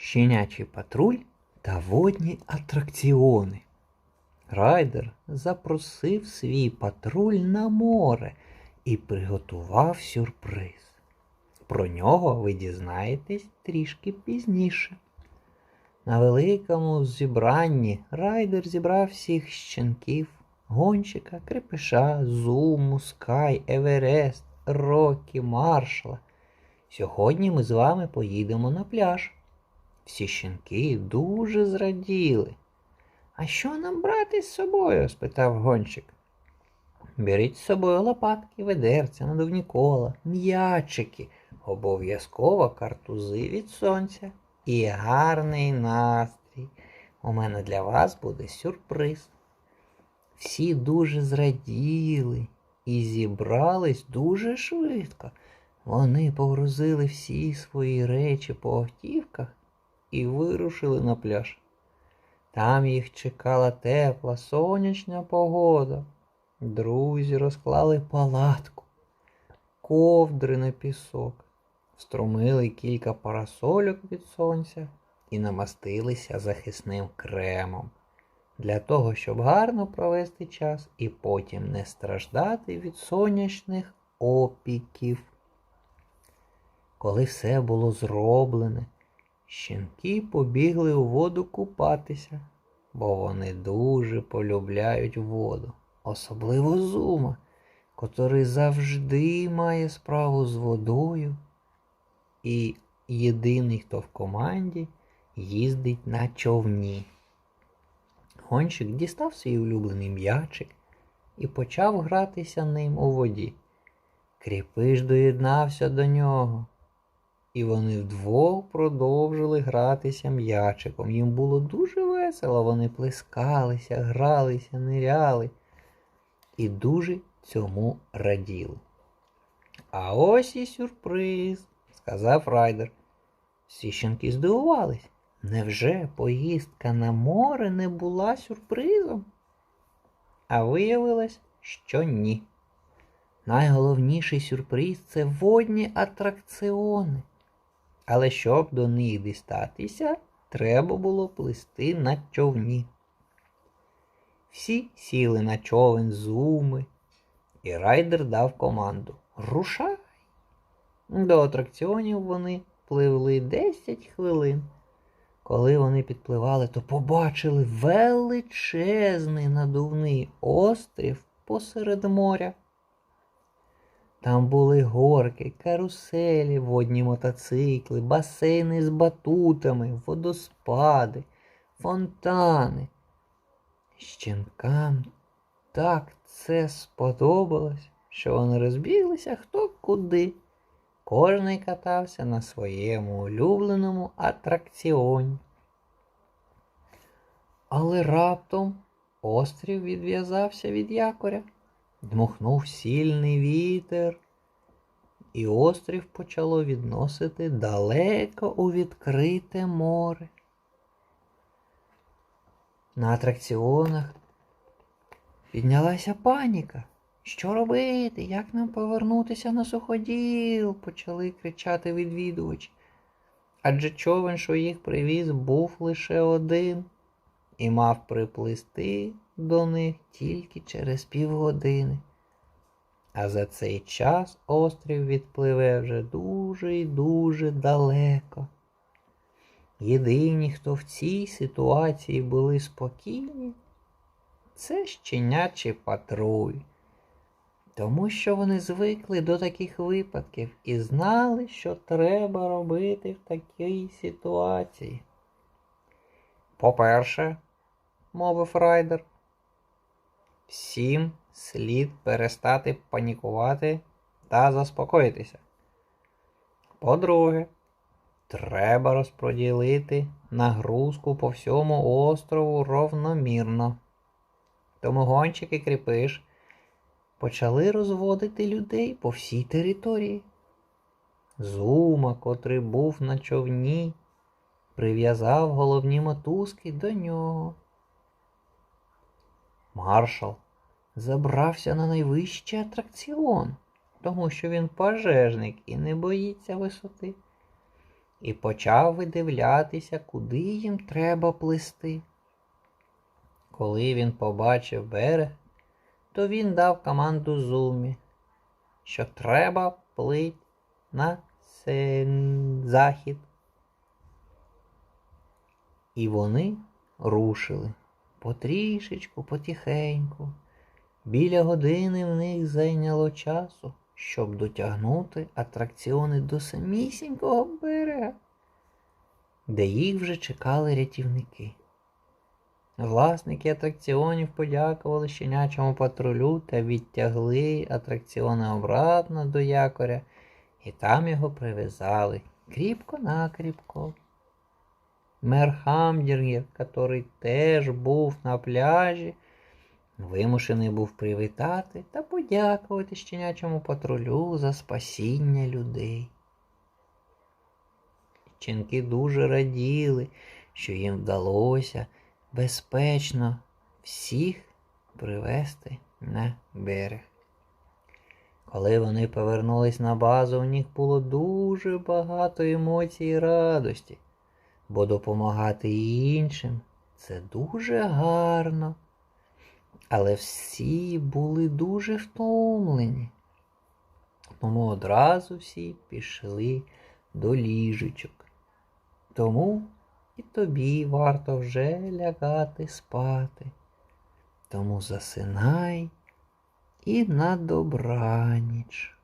щенячий патруль та водні атракціони. Райдер запросив свій патруль на море і приготував сюрприз. Про нього ви дізнаєтесь трішки пізніше. На великому зібранні райдер зібрав всіх щенків, гонщика, крепиша, зуму, скай, Еверест, Рокі, Маршала. Сьогодні ми з вами поїдемо на пляж. Всі щенки дуже зраділи. А що нам брати з собою? спитав гонщик. Беріть з собою лопатки, ведерця, надувні кола, м'ячики, обов'язково картузи від сонця і гарний настрій. У мене для вас буде сюрприз. Всі дуже зраділи і зібрались дуже швидко. Вони погрузили всі свої речі по автівках і вирушили на пляж. Там їх чекала тепла сонячна погода. Друзі розклали палатку, ковдри на пісок, струмили кілька парасольок від сонця і намастилися захисним кремом для того, щоб гарно провести час і потім не страждати від сонячних опіків. Коли все було зроблене, щенки побігли у воду купатися, бо вони дуже полюбляють воду, особливо зума, котрий завжди має справу з водою, і єдиний, хто в команді їздить на човні. Гонщик дістав свій улюблений м'ячик і почав гратися ним у воді. Кріпиш доєднався до нього. І вони вдвох продовжили гратися м'ячиком. Їм було дуже весело, вони плескалися, гралися, ниряли і дуже цьому раділи. А ось і сюрприз, сказав райдер. Всі щенки здивувались. Невже поїздка на море не була сюрпризом? А виявилось, що ні. Найголовніший сюрприз це водні атракціони. Але щоб до них дістатися, треба було плисти на човні. Всі сіли на човен зуми, і райдер дав команду Рушай! До атракціонів вони пливли 10 хвилин. Коли вони підпливали, то побачили величезний надувний острів посеред моря. Там були горки, каруселі, водні мотоцикли, басейни з батутами, водоспади, фонтани. Щенкам так це сподобалось, що вони розбіглися хто куди. Кожний катався на своєму улюбленому атракціоні. Але раптом острів відв'язався від якоря. Дмухнув сильний вітер, і острів почало відносити далеко у відкрите море. На атракціонах піднялася паніка. Що робити? Як нам повернутися на суходіл? почали кричати відвідувачі. Адже човен, що їх привіз, був лише один і мав приплисти до них тільки через півгодини. А за цей час острів відпливе вже дуже і дуже далеко. Єдині, хто в цій ситуації були спокійні, це щенячий патруль, тому що вони звикли до таких випадків і знали, що треба робити в такій ситуації. По-перше, мовив райдер, всім слід перестати панікувати та заспокоїтися. По-друге, треба розподілити нагрузку по всьому острову ровномірно. Тому гонщик і кріпиш почали розводити людей по всій території. Зума, котрий був на човні, прив'язав головні мотузки до нього. Маршал забрався на найвищий атракціон, тому що він пожежник і не боїться висоти. і почав видивлятися, куди їм треба плисти. Коли він побачив берег, то він дав команду Зумі, що треба плить на захід. І вони рушили потрішечку, потихеньку. Біля години в них зайняло часу, щоб дотягнути атракціони до самісінького берега, де їх вже чекали рятівники. Власники атракціонів подякували щенячому патрулю та відтягли атракціони обратно до якоря, і там його прив'язали кріпко-накріпко. Мер Хамдінгер, який теж був на пляжі, вимушений був привітати та подякувати щенячому патрулю за спасіння людей. Чинки дуже раділи, що їм вдалося безпечно всіх привезти на берег. Коли вони повернулись на базу, у них було дуже багато емоцій і радості, бо допомагати іншим це дуже гарно. Але всі були дуже втомлені. Тому одразу всі пішли до ліжечок. Тому і тобі варто вже лягати спати. Тому засинай і на добраніч.